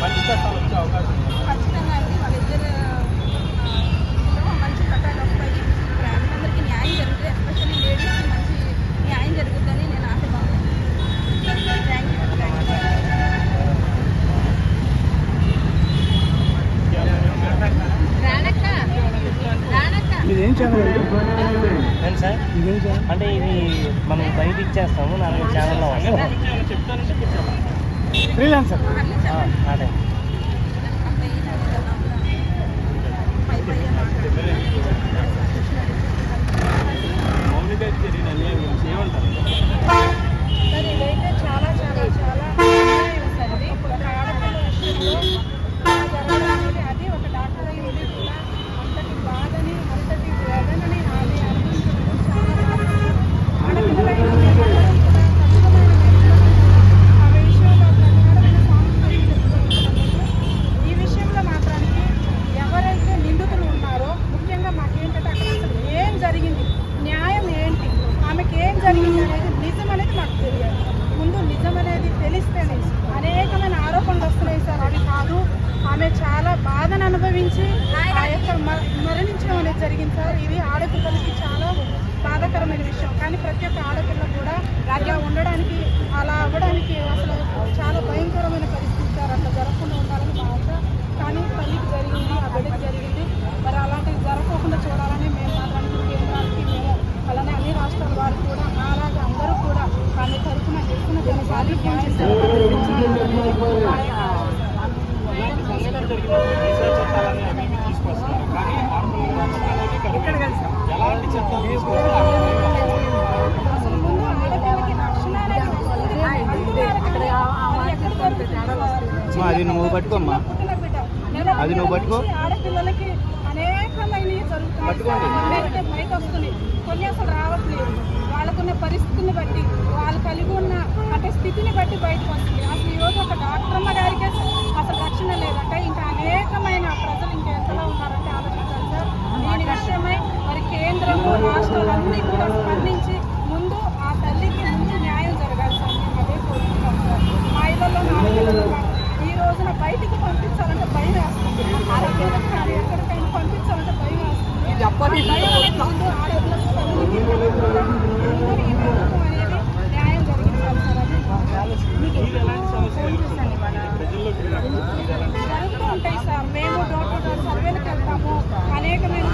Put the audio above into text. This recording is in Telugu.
మంచి చట్టాలు వచ్చే అవకాశం ఖచ్చితంగా అండి? మంచి చట్టాలు న్యాయం జరుగుతుంది మంచి న్యాయం జరుగుతుందని నేను ఆశపడుతున్నాను థ్యాంక్ యూ ఇదేం ఛానల్ అంటే ఇది మనం బయట ఇచ్చేస్తాము నాలుగు ఛానల్లో చెప్తానంటే ఫ్రీలాన్సర్ ah, అదే. Thank. బాధను అనుభవించి ఆ యొక్క మరణించడం అనేది జరిగింది సార్. ఇది ఆడపిల్లలకి చాలా బాధాకరమైన విషయం. కానీ ప్రతి ఒక్క ఆడపిల్ల కూడా అలా ఉండడానికి అలా అవ్వడానికి అసలు చాలా భయంకరమైన పరిస్థితి. అమ్మా అది నువ్వు పట్టుకోమ్మా. అది నువ్వు పట్టుకో. ఆడపిల్లలకి కొన్ని అసలు రావట్లేదు. వాళ్ళకున్న పరిస్థితిని బట్టి వాళ్ళు కలిగి ఉన్న అంటే స్థితిని బట్టి బయటకు వస్తుంది. అసలు ఈరోజు ఒక డాక్టర్ అమ్మ గారికి అసలు రక్షణ లేదంటే. ఇంకా అనేకమైన ప్రజలు ఇంకా ఎంతలో ఉన్నారంటే ఆలోచించాలి సార్. దీని విషయమై మరి కేంద్రము రాష్ట్రాలన్నీ కూడా మేము డోర్ టు డోర్ సర్వేలకు వెళ్తాము. అనేకమైన